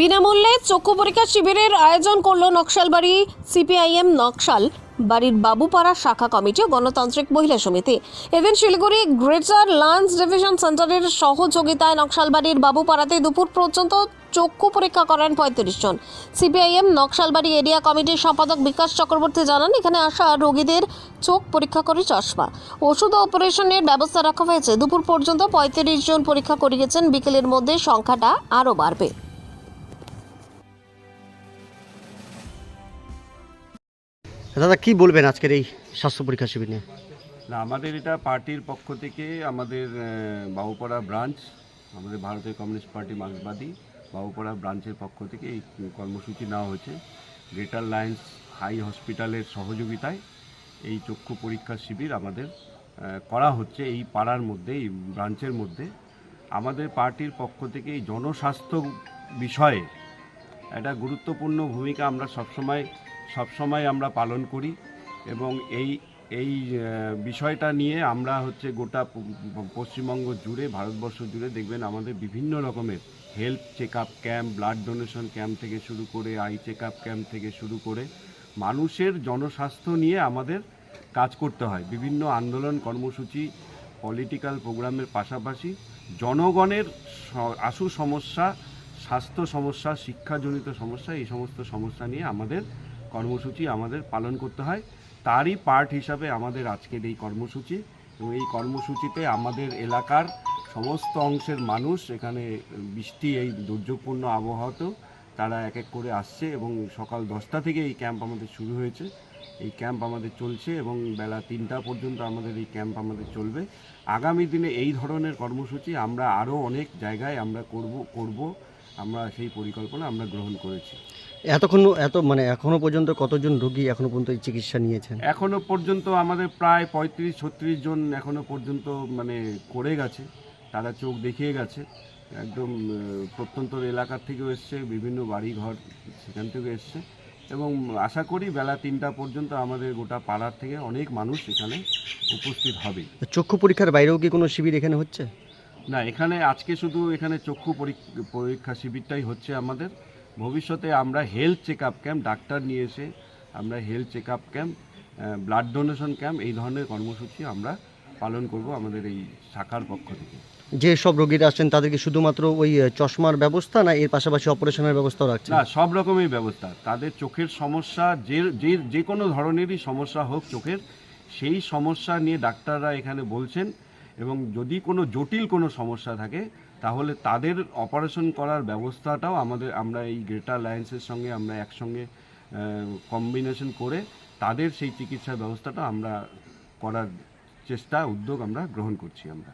বিনামূল্যে চক্ষু পরীক্ষা শিবিরের আয়োজন করল নকশালবাড়ি সিপিআইএম নকশাল বাড়ির বাবুপাড়া শাখা কমিটি ও গণতান্ত্রিক মহিলা সমিতি। এদিন শিলিগুড়ি গ্রেটার লান্স ডিভিশন সেন্টারের সহযোগিতায় নকশালবাড়ির বাবুপাড়াতে দুপুর পর্যন্ত চক্ষু পরীক্ষা করেন পঁয়ত্রিশ জন। সিপিআইএম নকশালবাড়ি এরিয়া কমিটির সম্পাদক বিকাশ চক্রবর্তী জানান, এখানে আসা রোগীদের চোখ পরীক্ষা করে চশমা, ওষুধ অপারেশনের ব্যবস্থা রাখা হয়েছে। দুপুর পর্যন্ত পঁয়ত্রিশ জন পরীক্ষা করিয়েছেন, বিকেলের মধ্যে সংখ্যাটা আরও বাড়বে। দাদা, কি বলবেন আজকের এই স্বাস্থ্য পরীক্ষা শিবির নিয়ে? না, আমাদের এটা পার্টির পক্ষ থেকে আমাদের বাবুপাড়া ব্রাঞ্চ, আমাদের ভারতীয় কমিউনিস্ট পার্টি মার্ক্সবাদী বাবুপাড়া ব্রাঞ্চের পক্ষ থেকে এই কর্মসূচি নেওয়া হয়েছে। গ্রেটার লায়েন্স হাই হসপিটালের সহযোগিতায় এই চক্ষু পরীক্ষা শিবির আমাদের করা হচ্ছে এই পাড়ার মধ্যে, এই ব্রাঞ্চের মধ্যে। আমাদের পার্টির পক্ষ থেকে এই জনস্বাস্থ্য বিষয়ে একটা গুরুত্বপূর্ণ ভূমিকা আমরা সবসময় সবসময় আমরা পালন করি এবং এই এই বিষয়টা নিয়ে আমরা হচ্ছে গোটা পশ্চিমবঙ্গ জুড়ে, ভারতবর্ষ জুড়ে দেখবেন আমাদের বিভিন্ন রকমের health check up camp blood donation camp থেকে শুরু করে আই চেক আপ ক্যাম্প থেকে শুরু করে মানুষের জনস্বাস্থ্য নিয়ে আমাদের কাজ করতে হয়। বিভিন্ন আন্দোলন, কর্মসূচি পলিটিক্যাল প্রোগ্রামের পাশাপাশি জনগণের আশু সমস্যা, স্বাস্থ্য সমস্যা, শিক্ষাজনিত সমস্যা, এই সমস্ত সমস্যা নিয়ে আমাদের কর্মসূচি আমাদের পালন করতে হয়। তারই পার্ট হিসাবে আমাদের আজকের এই কর্মসূচি এবং এই কর্মসূচিতে আমাদের এলাকার সমস্ত অংশের মানুষ এখানে বৃষ্টি, এই দুর্যোগপূর্ণ আবহাওয়াতেও তারা এক এক করে আসছে এবং সকাল দশটা থেকে এই ক্যাম্প আমাদের শুরু হয়েছে। এই ক্যাম্প আমাদের চলছে এবং বেলা তিনটা পর্যন্ত আমাদের এই ক্যাম্প আমাদের চলবে। আগামী দিনে এই ধরনের কর্মসূচি আমরা আরও অনেক জায়গায় আমরা করব করব। আমরা সেই পরিকল্পনা আমরা গ্রহণ করেছি। এতক্ষণ এত মানে এখনও পর্যন্ত কতজন রোগী এখনও পর্যন্ত এই চিকিৎসা নিয়েছেন? এখনও পর্যন্ত আমাদের প্রায় পঁয়ত্রিশ ছত্রিশ জন এখনও পর্যন্ত মানে করে গেছে। তারা চোখ দেখিয়ে গেছে। একদম প্রত্যন্ত এলাকার থেকেও এসছে বিভিন্ন বাড়ি ঘর সেখান থেকে এসছে। এবং আশা করি বেলা তিনটা পর্যন্ত আমাদের গোটা পাড়ার থেকে অনেক মানুষ এখানে উপস্থিত হবে। চক্ষু পরীক্ষার বাইরেও কি কোনো শিবির এখানে হচ্ছে? না এখানে আজকে শুধু এখানে চক্ষু পরীক- পরীক্ষা শিবিরটাই হচ্ছে আমাদের। ভবিষ্যতে আমরা health check up camp doctor নিয়ে এসে আমরা health check up camp blood donation camp এই ধরনের কর্মসূচি আমরা পালন করব আমাদের এই শাখার পক্ষ থেকে। যে সব রোগীরা আসছেন তাদেরকে শুধুমাত্র ওই চশমার ব্যবস্থা না এর পাশাপাশি অপারেশনের ব্যবস্থাও রাখছে না সব রকমের ব্যবস্থা। তাদের চোখের সমস্যা যে যে যে কোনো ধরনেরই সমস্যা হোক চোখের সেই সমস্যা নিয়ে ডাক্তাররা এখানে বলছেন এবং যদি কোনো জটিল কোনো সমস্যা থাকে, তাহলে তাদের অপারেশন করার ব্যবস্থাটাও আমাদের, আমরা এই গ্রেটার লায়েন্সের সঙ্গে, আমরা একসঙ্গে কম্বিনেশন করে তাদের সেই চিকিৎসা ব্যবস্থাটা আমরা করার চেষ্টা, উদ্যোগ আমরা গ্রহণ করছি আমরা।